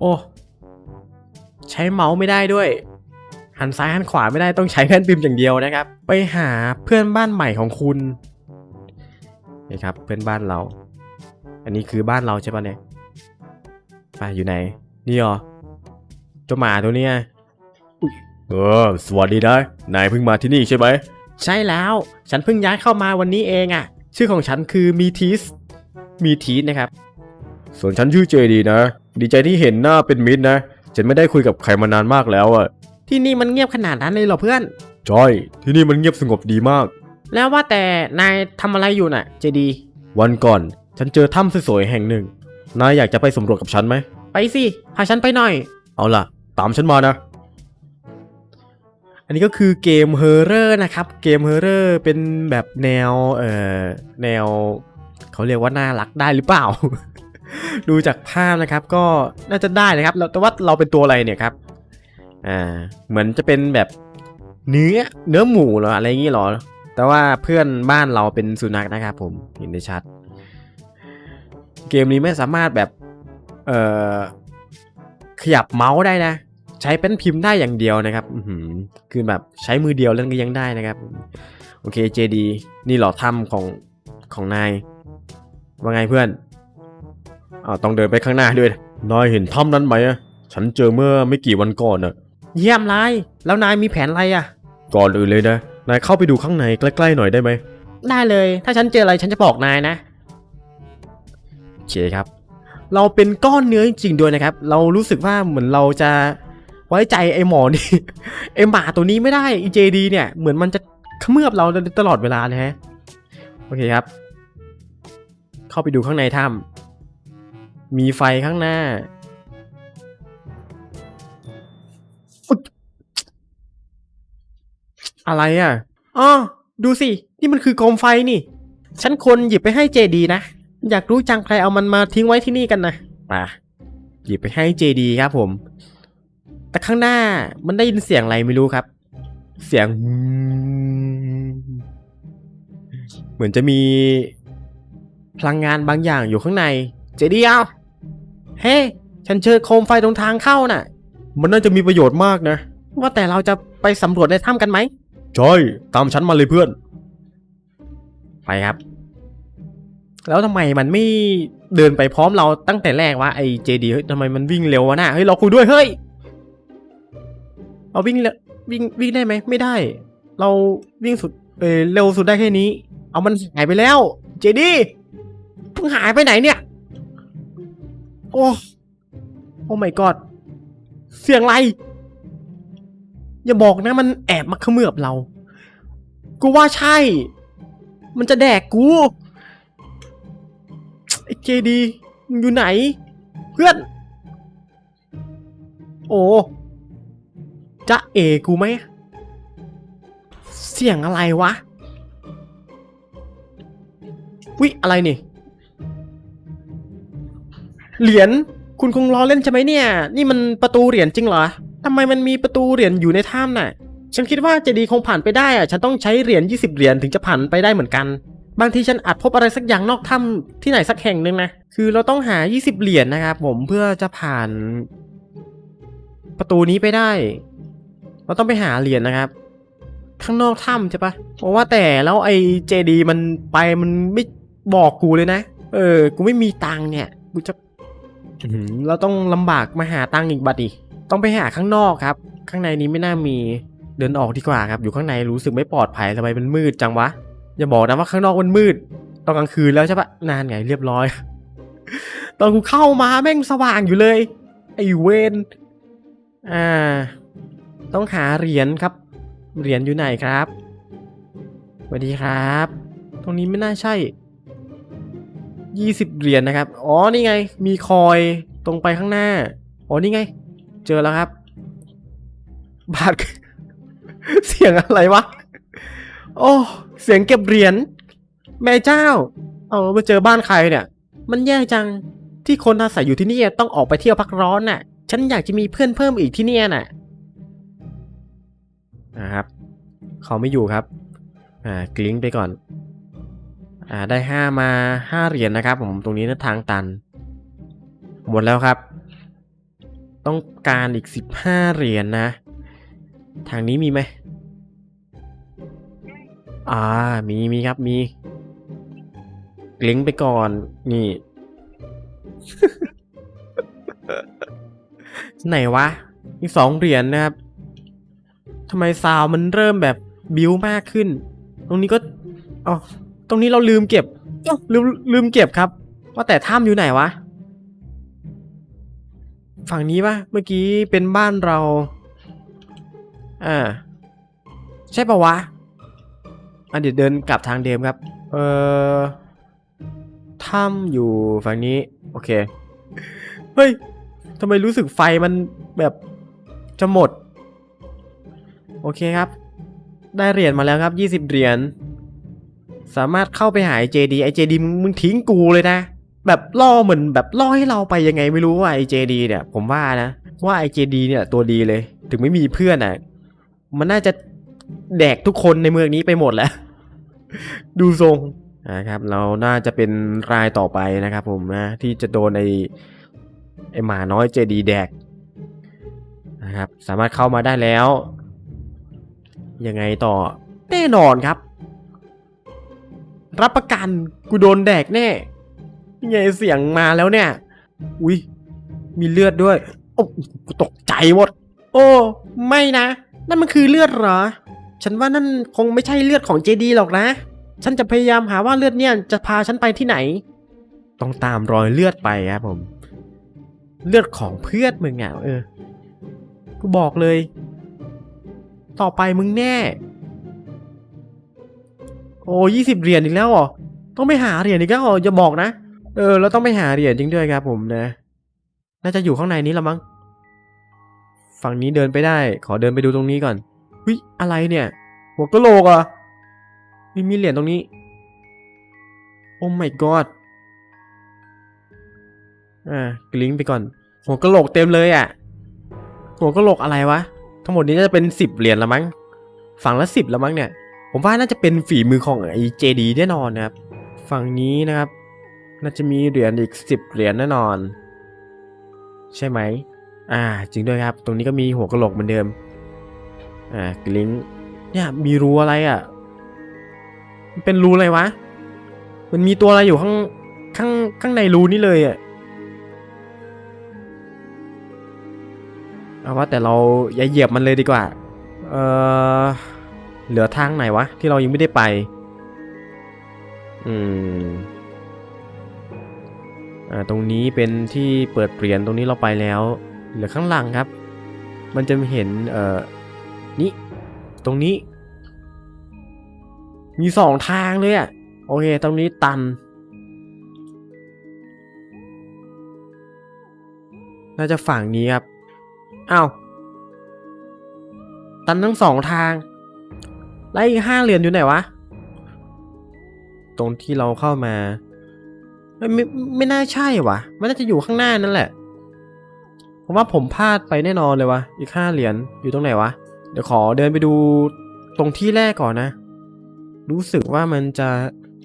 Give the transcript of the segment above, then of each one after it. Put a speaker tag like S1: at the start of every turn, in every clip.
S1: โอ้ ใช้เมาส์ไม่ได้ด้วย หันซ้ายหันขวาไม่ได้ต้องใช้แผ่นพิมพ์อย่างเดียวนะครับ ไปหาเพื่อนบ้านใหม่ของคุณนี่ครับเพื่อนบ้านเรา อันนี้คือบ้านเราใช่ปะเนี่ยไปอยู่ไหน นี่เหรอเจ้าหมาตัวเนี้ยเออสวัสดีนะนายเพิ่งมาที่นี่ใช่ไหมใช่แล้ว ฉันเพิ่งย้ายเข้ามาวันนี้เองอะ่ะ ชื่อของฉันคือมีทีสมีทีสนะครับ ส่วนฉันชื่อเจดีนะ ดีใจที่เห็นหน้าเป็นมิตรนะ ฉันไม่ได้คุยกับใครมานานมากแล้วอะที่นี่มันเงียบขนาดนั้นเลยเหรอเพื่อนใช่ที่นี่มันเงียบสงบดีมาก แล้วว่าแต่นายทำอะไรอยู่น่ะ เจดี วันก่อน ฉันเจอถ้ำสวยๆแห่งหนึ่ง นายอยากจะไปสำรวจกับฉันไหม ไปสิ พาฉันไปหน่อย เอาล่ะ ตามฉันมานะ อันนี้ก็คือเกมเฮอร์เรอร์นะครับ เกมเฮอร์เรอร์เป็นแบบแนว เอ่อ แนว เขาเรียกว่าน่ารักได้หรือเปล่า ดูจากภาพนะครับก็น่าจะได้นะครับแต่ว่าเราเป็นตัวอะไรเนี่ยครับอ่าเหมือนจะเป็นแบบเนื้อเนื้อหมูหรออะไรอย่างงี้หรอ แต่ว่าเพื่อนบ้านเราเป็นสุนัขนะครับผมเห็นได้ชัด เกมนี้ไม่สามารถแบบเอ่อขยับเมาส์ได้นะ ใช้เป็นพิมพ์ได้อย่างเดียวนะครับคือแบบใช้มือเดียวเล่นก็ยังได้นะครับ โอเคเจดีนี่หรอถ้ำของของนายว่าไงเพื่อน อ้าวต้องเดินไปข้างหน้าด้วย นายเห็นถ้ำนั้นไหมอะฉันเจอเมื่อไม่กี่วันก่อนอะเยี่ยมเลยแล้วนายมีแผนอะไรอะก่อนอื่นเลยนะ นายเข้าไปดูข้างในใกล้ๆหน่อยได้ไหม ได้เลย ถ้าฉันเจออะไรฉันจะบอกนายนะโอเคครับ เราเป็นก้อนเนื้อจริงๆด้วยนะครับ เรารู้สึกว่าเหมือนเราจะไว้ใจไอ้หมอนี่ ไอ้หมาตัวนี้ไม่ได้ไอ้เจดีเนี่ย เหมือนมันจะเขมือบเราตลอดเวลาเลยฮะ โอเคครับ เข้าไปดูข้างในถ้ำ มีไฟข้างหน้า อะไรอะอ๋อดูสิ นี่มันคือโคมไฟนี่ ฉันควรหยิบไปให้เจดีนะ อยากรู้จังใครเอามันมาทิ้งไว้ที่นี่กันนะมาหยิบไปให้เจดีครับผม แต่ข้างหน้ามันได้ยินเสียงอะไรไม่รู้ครับ เสียง เหมือนจะมีพลังงานบางอย่างอยู่ข้างใน เจดีเอา เฮ้ ฉันเจอโคมไฟตรงทางเข้าน่ะ มันน่าจะมีประโยชน์มากนะ ว่าแต่เราจะไปสำรวจในถ้ำกันไหมใช่ตามฉันมาเลยเพื่อน ไปครับ แล้วทำไมมันไม่เดินไปพร้อมเราตั้งแต่แรกวะไอ้เจดีเฮ้ยทำไมมันวิ่งเร็ววะน่ะเฮ้ยเราคุยด้วยเฮ้ยเราวิ่งเร็ววิ่งวิ่งได้ไหมไม่ได้ เราวิ่งสุดเออเร็วสุดได้แค่นี้ เอามันหายไปแล้ว เจดีเพิ่งหายไปไหนเนี่ย โอ้โอ้ my god เสียงอะไรอย่าบอกนะมันแอบมาเขมือบเรา กูว่าใช่ มันจะแดกกูไอ้เจดีมึงอยู่ไหน เพื่อน โอ้จะเอกูไหมเสียงอะไรวะวิอะไรนี่ เหรียญคุณคงล้อเล่นใช่ไหมเนี่ย นี่มันประตูเหรียญจริงเหรอทำไมมันมีประตูเหรียญอยู่ในถ้ำน่ะ ฉันคิดว่าเจดีคงผ่านไปได้อะฉันต้องใช้เหรียญ20 เหรียญถึงจะผ่านไปได้เหมือนกัน บางทีฉันอาจพบอะไรสักอย่างนอกถ้ำที่ไหนสักแห่งหนึ่งนะ คือเราต้องหา 20 เหรียญนะครับผมเพื่อจะผ่าน ประตูนี้ไปได้ เราต้องไปหาเหรียญนะครับ ข้างนอกถ้ำใช่ปะเพราะว่าแต่แล้วไอ้เจดีมันไปมันไม่บอกกูเลยนะ เออ กูไม่มีตังเนี่ย กูจะ เราต้องลำบากมาหาตังค์อีกบัดดิต้องไปหาข้างนอกครับ ข้างในนี้ไม่น่ามีเดินออกดีกว่าครับ อยู่ข้างในรู้สึกไม่ปลอดภัยทำไมมันมืดจังวะ อย่าบอกนะว่าข้างนอกมันมืดตอนกลางคืนแล้วใช่ปะนานไงเรียบร้อย ตอนกูเข้ามาแม่งสว่างอยู่เลย ไอ้เวนอ่า ต้องหาเหรียญครับ เหรียญอยู่ไหนครับสวัสดีครับ ตรงนี้ไม่น่าใช่ ยี่สิบเหรียญนะครับ อ๋อ นี่ไง มีคอยตรงไปข้างหน้า อ๋อ นี่ไง เจอแล้วครับ บาท เสียงอะไรวะ โอ้ เสียงเก็บเหรียญ แม่เจ้า เอามาเจอบ้านใครเนี่ย มันแย่จัง ที่คนอาศัยอยู่ที่นี่ต้องออกไปเที่ยวพักร้อนน่ะ ฉันอยากจะมีเพื่อนเพิ่มอีกที่เนี่ยน่ะ นะครับ เขาไม่อยู่ครับ อ่ากลิ้งไปก่อน อ่าได้ห้ามาห้าเหรียญนะครับผมตรงนี้นะทางตัน หมดแล้วครับ ต้องการอีกสิบห้าเหรียญนะ ทางนี้มีไหมอ่ามีมีครับมีเล้งไปก่อนนี่ ไหนวะ อีกสองเหรียญนะครับทำไมซาวมันเริ่มแบบบิวมากขึ้น ตรงนี้ก็อ๋อ ตรงนี้เราลืมเก็บลืมลืมเก็บครับ ว่าแต่ถ้ำอยู่ไหนวะ ฝั่งนี้ปะเมื่อกี้เป็นบ้านเรา อ่า ใช่ปะวะอะเดี๋ยวเดินกลับทางเดิมครับ เอ่อถ้ำอยู่ฝั่งนี้ โอเค เฮ้ยทำไมรู้สึกไฟมันแบบจะหมด โอเคครับ ได้เหรียญมาแล้วครับ 20 เหรียญ สามารถเข้าไปหาไอเจดีไอเจดีมึงทิ้งกูเลยนะ แบบล่อเหมือนแบบล่อให้เราไปยังไงไม่รู้ว่าไอเจดีเนี่ย ผมว่านะ ว่าไอเจดีเนี่ยตัวดีเลย ถึงไม่มีเพื่อนอะ มันน่าจะแดกทุกคนในเมืองนี้ไปหมดแล้ว ดูทรงนะครับ เราน่าจะเป็นรายต่อไปนะครับ ผมนะที่จะโดนไอไอหมาน้อยเจดีแดกนะครับ สามารถเข้ามาได้แล้ว ยังไงต่อแน่นอนครับ รับประกันกูโดนแดกแน่ยังไงเสียงมาแล้วเนี่ย อุ้ยมีเลือดด้วย โอ้กูตกใจหมด โอ้ ไม่นะ นั่นมันคือเลือดเหรอ ฉันว่านั่นคงไม่ใช่เลือดของเจดีหรอกนะ ฉันจะพยายามหาว่าเลือดเนี่ยจะพาฉันไปที่ไหน ต้องตามรอยเลือดไปครับผม เลือดของเพื่อนมึงอะเออ กูบอกเลย ต่อไปมึงแน่ โอ้ยี่สิบเหรียญอีกแล้วเหรอต้องไปหาเหรียญอีกแล้วเหรออย่าบอกนะเออเราต้องไปหาเหรียญจริงด้วยครับผมนะ น่าจะอยู่ข้างในนี้ละมั้งฝั่งนี้เดินไปได้ ขอเดินไปดูตรงนี้ก่อนเฮ้ยอะไรเนี่ย หัวกะโหลกอะมีมีเหรียญตรงนี้ โอ้ my god อ่ากลิ้งไปก่อน หัวกะโหลกเต็มเลยอะ หัวกะโหลกอะไรวะ ทั้งหมดนี้จะเป็นสิบเหรียญละมั้ง ฝั่งละสิบละมั้งเนี่ย ผมว่าน่าจะเป็นฝีมือของไอ้เจดีแน่นอนนะครับ ฝั่งนี้นะครับ น่าจะมีเหรียญอีกสิบเหรียญแน่นอน ใช่ไหม อ่า จริงด้วยครับ ตรงนี้ก็มีหัวกระโหลกเหมือนเดิม อ่ากลิงเนี่ยมีรูอะไรอะ มันเป็นรูอะไรวะ มันมีตัวอะไรอยู่ข้างข้างข้างในรูนี้เลยอะเอาว่าแต่เราอย่าเหยียบมันเลยดีกว่า เออ เหลือทางไหนวะ ที่เรายังไม่ได้ไป อืม อ่า ตรงนี้เป็นที่เปิดเปลี่ยนตรงนี้เราไปแล้ว เหลือข้างหลังครับ มันจะเห็น เอ่อ นี่ ตรงนี้ มีสองทางเลยอะโอเค ตรงนี้ตัน น่าจะฝั่งนี้ครับ อ้าว ตันทั้งสองทาง แล้วอีกห้าเหรียญอยู่ไหนวะ ตรงที่เราเข้ามา ไม่ไม่ไม่น่าใช่วะมันน่าจะอยู่ข้างหน้านั่นแหละผมว่าผมพลาดไปแน่นอนเลยวะอีกห้าเหรียญอยู่ตรงไหนวะ เดี๋ยวขอเดินไปดูตรงที่แรกก่อนนะ รู้สึกว่ามันจะ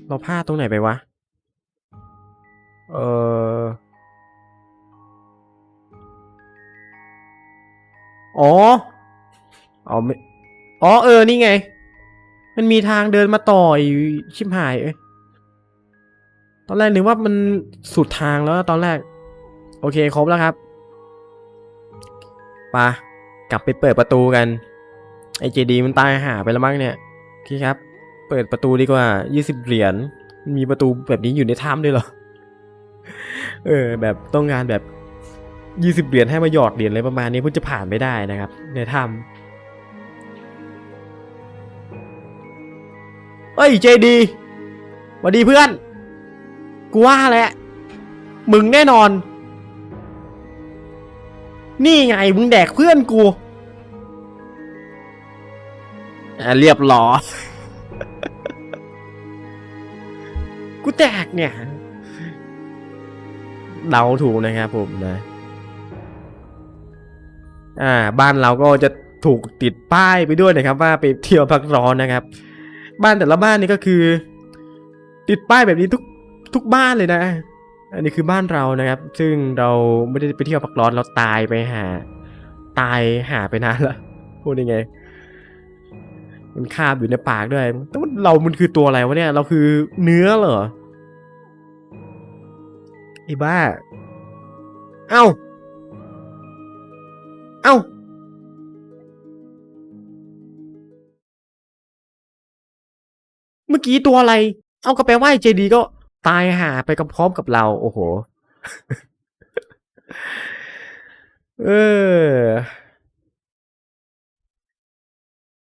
S1: เราพลาดตรงไหนไปวะ เอออ๋อ เอาไม่ อ๋อ เออ นี่ไง มันมีทางเดินมาต่อยชิบหายเอ้ยตอนแรกนึกว่ามันสุดทางแล้วตอนแรก โอเคครบแล้วครับปะกลับไปเปิดประตูกัน ไอเจดีมันตายหาไปแล้วมั้งเนี่ยโอเคครับ เปิดประตูดีกว่า 20 เหรียญ มีประตูแบบนี้อยู่ในถ้ำด้วยเหรอ เออ แบบต้องงานแบบ 20 เหรียญให้มาหยอดเหรียญอะไรประมาณนี้เพื่อจะผ่านไม่ได้นะครับ ในถ้ำ เอ้ยเจดีสวัสดีเพื่อน กูว่าแหละ มึงแน่นอน นี่ไงมึงแดกเพื่อนกูอะเรียบร้อยกูแตกเนี่ย เดาถูกนะครับผมนะ อ่า บ้านเราก็จะถูกติดป้ายไปด้วยนะครับ ว่าไปเที่ยวพักร้อนนะครับ บ้านแต่ละบ้านนี่ก็คือ ติดป้ายแบบนี้ทุกทุกบ้านเลยนะ อันนี้คือบ้านเรานะครับ ซึ่งเราไม่ได้ไปเที่ยวพักร้อนเราตายไปหา ตายหาไปนานละพูดยังไง มันคาบอยู่ในปากด้วยแต่เรา มันคือตัวอะไรวะเนี่ย เราคือเนื้อเหรอไอ้บ้า เอ้า เมื่อกี้ตัวอะไร เอากระไปลว่าเจดีก็ตายหาไปกับพร้อมกับเรา โอ้โห เออ